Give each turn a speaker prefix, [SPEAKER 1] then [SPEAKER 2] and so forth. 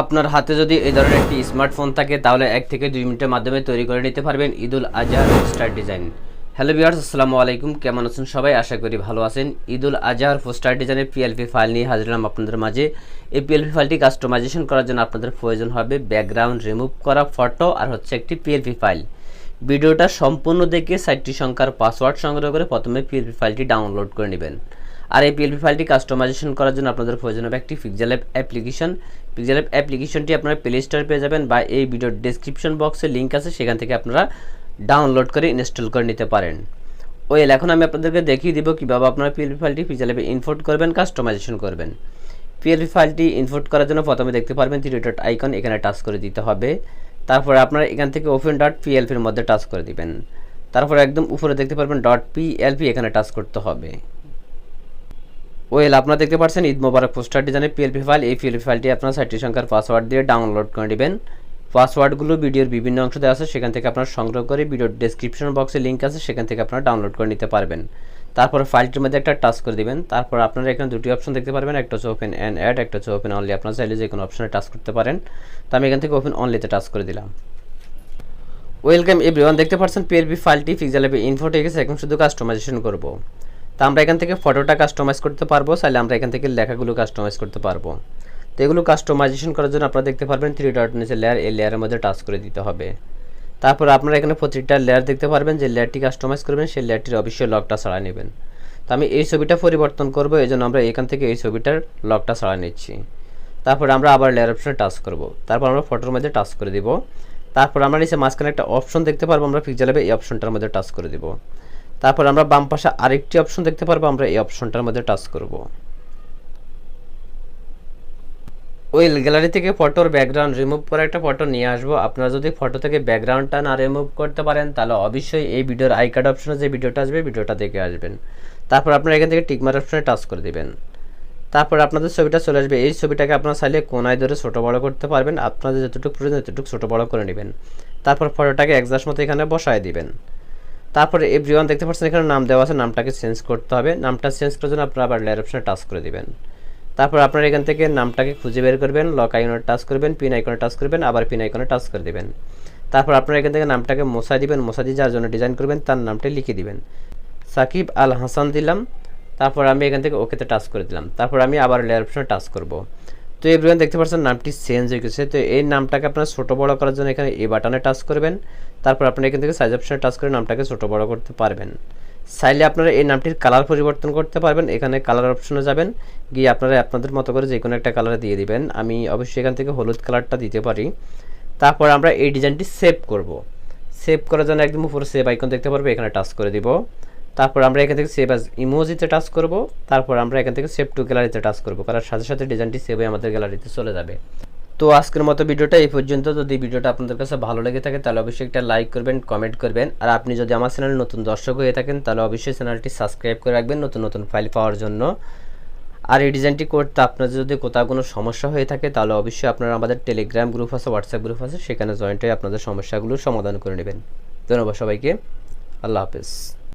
[SPEAKER 1] আপনার হাতে যদি এই ধরনের একটি স্মার্টফোন থাকে, তাহলে এক থেকে দুই মিনিটের মাধ্যমে তৈরি করে নিতে পারবেন ঈদুল আজহার পোস্টার ডিজাইন হ্যালো বিয়ার্স আসসালামু আলাইকুম। কেমন আছেন সবাই? আশা করি ভালো আছেন। ঈদুল আজহার পোস্টার ডিজাইনের পিএলপি ফাইল নিয়ে হাজির হলাম আপনাদের মাঝে। এই পিএলপি ফাইলটি কাস্টমাইজেশন করার জন্য আপনাদের প্রয়োজন হবে ব্যাকগ্রাউন্ড রিমুভ করা ফটো আর হচ্ছে একটি পিএলপি ফাইল ভিডিওটা সম্পূর্ণ দেখে সাইটটি সংখ্যার পাসওয়ার্ড সংগ্রহ করে প্রথমে পিএলপি ফাইলটি ডাউনলোড করে নেবেন। আর এই পিএলপি ফাইলটি কাস্টমাইজেশন করার জন্য আপনাদের প্রয়োজন হবে একটি pixel app application pixel app অ্যাপ্লিকেশনটি আপনারা প্লে স্টোর পেয়ে যাবেন বা এই ভিডিওর ডেসক্রিপশন বক্সে লিঙ্ক আছে, সেখান থেকে আপনারা ডাউনলোড করে ইনস্টল করে নিতে পারেন। ওয়েল, এখন আমি আপনাদেরকে দেখিয়ে দিব কীভাবে আপনারা পিএলপি ফাইলটি পিক্সেল অ্যাপে ইনপোর্ট করবেন কাস্টমাইজেশন করবেন। পিএলপি ফাইলটি ইনপোর্ট করার জন্য প্রথমে দেখতে পারবেন থ্রি ডট আইকন এখানে টাচ করে দিতে হবে। তারপরে আপনারা এখান থেকে ওপেন ডট পিএলপির মধ্যে টাচ করে দিবেন। তারপরে একদম উপরে দেখতে পারবেন ডট পিএলপি এখানে টাচ করতে হবে। ওয়েল, আপনারা দেখতে পাচ্ছেন ঈদ মোবারক পোস্টার ডিজাইনের পিএলপি ফাইল এই পিএলপি ফাইলটি আপনারা সাইটটি সংখ্যার পাসওয়ার্ড দিয়ে ডাউনলোড করে নেবেন। পাসওয়ার্ডগুলো ভিডিওর বিভিন্ন অংশ দেওয়া আছে, সেখান থেকে আপনারা সংগ্রহ করে ভিডিওর ডেসক্রিপশন বক্সে লিঙ্ক আছে, সেখান থেকে আপনারা ডাউনলোড করে নিতে পারবেন। তারপর ফাইলটির মধ্যে একটা টাচ করে দিবেন। তারপর আপনারা এখানে দুটি অপশন দেখতে পারবেন, একটা হচ্ছে ওপেন অ্যান্ড অ্যাড একটা হচ্ছে ওপেন অনলি আপনারা চাইলে যে কোনো অপশনে টাচ করতে পারেন। তো আমি এখান থেকে ওপেন অনলিতে টাচ করে দিলাম। ওয়েলকাম এভরিওয়ান দেখতে পাচ্ছেন পিএলপি ফাইলটি ইনফো গেছে এখন শুধু কাস্টমাইজেশন করব। তো আমরা এখান থেকে ফটোটা কাস্টমাইজ করতে পারব, চাইলে আমরা এখান থেকে লেখাগুলো কাস্টমাইজ করতে পারব। তো এগুলো কাস্টমাইজেশন করার জন্য আপনারা দেখতে পারবেন থ্রি ডট নিচে লেয়ার এই লেয়ারের মধ্যে টাচ করে দিতে হবে। তারপর আপনারা এখানে প্রতিটা লেয়ার দেখতে পারবেন, যে লেয়ারটি কাস্টমাইজ করবেন, সেই লেয়ারটির অবশ্যই লকটা ছাড়া নেবেন। তো আমি এই ছবিটা পরিবর্তন করব, এই জন্য আমরা এখান থেকে এই ছবিটার লকটা ছাড়া নিচ্ছি। তারপর আমরা আবার লেয়ার অপশনে টাচ করব। তারপর আমরা ফটোর মধ্যে টাচ করে দিব। তারপর আমরা নিচে মাঝখানে একটা অপশন দেখতে পারব, আমরা পিকচার এই অপশনটার মধ্যে টাচ করে দিব। তারপর আমরা বাম পাশে আরেকটি অপশন দেখতে পারব, আমরা এই অপশনটার মধ্যে টাচ করব। ওই গ্যালারি থেকে ফটোর ব্যাকগ্রাউন্ড রিমুভ করে একটা ফটো নিয়ে আসব। আপনারা যদি ফটো থেকে ব্যাকগ্রাউন্ডটা না রিমুভ করতে পারেন, তাহলে অবশ্যই এই ভিডিওর আই কার্ড অপশনে যে ভিডিওটা আসবে, ভিডিওটা দেখে আসবেন। তারপর আপনারা এখান থেকে টিকমার অপশনে টাচ করে দিবেন। তারপর আপনাদের ছবিটা চলে আসবে। এই ছবিটাকে আপনারা চাইলে কোনায় ধরে ছোটো বড়ো করতে পারবেন। আপনাদের যতটুকু প্রয়োজন, ততটুকু ছোটো বড়ো করে নেবেন। তারপর ফটোটাকে একজাস্ট মতো এখানে বসায় দিবেন। তারপরে এভরিওয়ান দেখতে পাচ্ছেন এখানে নাম দেওয়া আছে, নামটাকে চেঞ্জ করতে হবে। নামটা চেঞ্জ করার জন্য আপনারা আবার লেয়ার অপশনে টাচ করে দেবেন। তারপর আপনারা এখান থেকে নামটাকে খুঁজে বের করবেন লক আইকনে টাচ করবেন পিন আইকনে টাচ করবেন, আবার পিন আইকনে টাচ করে দেবেন। তারপর আপনারা এখান থেকে নামটাকে মশা দিবেন মশা দিয়ে যার জন্য ডিজাইন করবেন তার নামটা লিখে দিবেন। সাকিব আল হাসান দিলাম। তারপর আমি এখান থেকে ওকেতে টাচ করে দিলাম। তারপর আমি আবার লেয়ার অপশনে টাচ করব। তো এভরিওয়ান দেখতে পাচ্ছেন, নামটি চেঞ্জ হয়ে গেছে। তো এই নামটাকে আপনারা ছোটো বড় করার জন্য এখানে এই বাটনে টাচ করবেন। তারপর আপনি এখান থেকে সাইজ অপশানে টাচ করে নামটাকে ছোটো বড় করতে পারবেন। চাইলে আপনারা এই নামটির কালার পরিবর্তন করতে পারবেন। এখানে কালার অপশনে যাবেন। গিয়ে আপনারা আপনাদের মতো করে যে কোনো একটা কালার দিয়ে দিবেন। আমি অবশ্যই এখান থেকে হলুদ কালারটা দিতে পারি। তারপর আমরা এই ডিজাইনটি সেভ করব। সেভ করার জন্য একদম উপরে সেভ আইকন দেখতে পারব। এখানে টাচ করে দিব। তারপর আমরা এখান থেকে সেভ অ্যাজ ইমোজিতে টাচ করব, তারপর আমরা এখান থেকে সেভ টু গ্যালারিতে টাচ করব, করার সাথে সাথে ডিজাইনটি সেভ হয়ে আমাদের গ্যালারিতে চলে যাবে। তো আজকের মতো ভিডিওটা এই পর্যন্ত। যদি ভিডিওটা আপনাদের কাছে ভালো লেগে থাকে, তাহলে অবশ্যই একটা লাইক করবেন কমেন্ট করবেন। আর আপনি যদি আমার চ্যানেলে নতুন দর্শক হয়ে থাকেন, তাহলে অবশ্যই চ্যানেলটি সাবস্ক্রাইব করে রাখবেন নতুন নতুন ফাইল পাওয়ার জন্য। আর এই ডিজাইনটি করতে আপনার যদি কোথাও কোনো সমস্যা হয়ে থাকে, তাহলে অবশ্যই আপনারা আমাদের টেলিগ্রাম গ্রুপ আছে হোয়াটসঅ্যাপ গ্রুপ আছে, সেখানে জয়েন্ট হয়ে আপনাদের সমস্যাগুলো সমাধান করে নেবেন। ধন্যবাদ সবাইকে। আল্লাহ হাফেজ।